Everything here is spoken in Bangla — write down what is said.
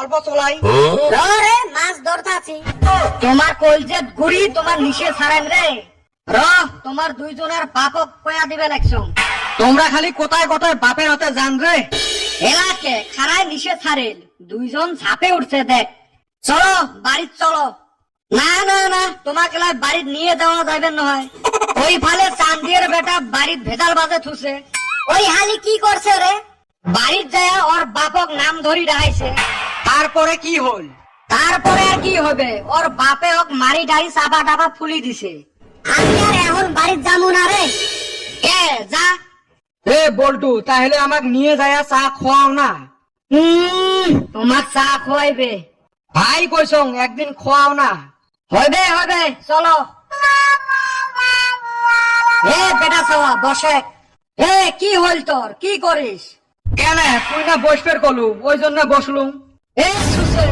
অল্প চলাই। রে মাছ ধরতাছি। তোমার কলজেত গুড়ি তোমার নিশে ছাড়েন রে। র তোমার দুইজনের বাপক কয়া দিবে লাগছো তোমরা খালি কোথায় কোথায় বাপের হাতে যান রে। এলাকে খারায় নিশে ছাড়েল। দুইজন ঝাপে উঠছে দেখ। চলো বাড়ির চলো। না না না তোমাকে বাড়ির নিয়ে যাওয়া যাবে নহয়। ওই ফালে চান্দিয়ের বেটা বাড়ির ভেজাল বাজে থুছে। ওই হালি কি করছে রে? বাড়ির যায় ওর বাপক নাম ধরি রাখাইছে। তারপরে কি হল? তারপরে আর কি হবে? ওর বাপে হোক মারি ডাড়ি চাপা টাপা ফুলি দিছে। আমি আর এখন বাড়ির যাব না রে। এ যা। বল্টু তাহলে আমাকে নিয়ে যায় চা না। তোমার চা খোয়াইবে। ভাই কইসং একদিন খোয়াও না। হবে হবে চলো। এ বেটা সওয়া বসে। এ কি হল তোর? কি করিস? কেন তুই না বসবের কলু ওই জন্য বসলুম। এ সুসে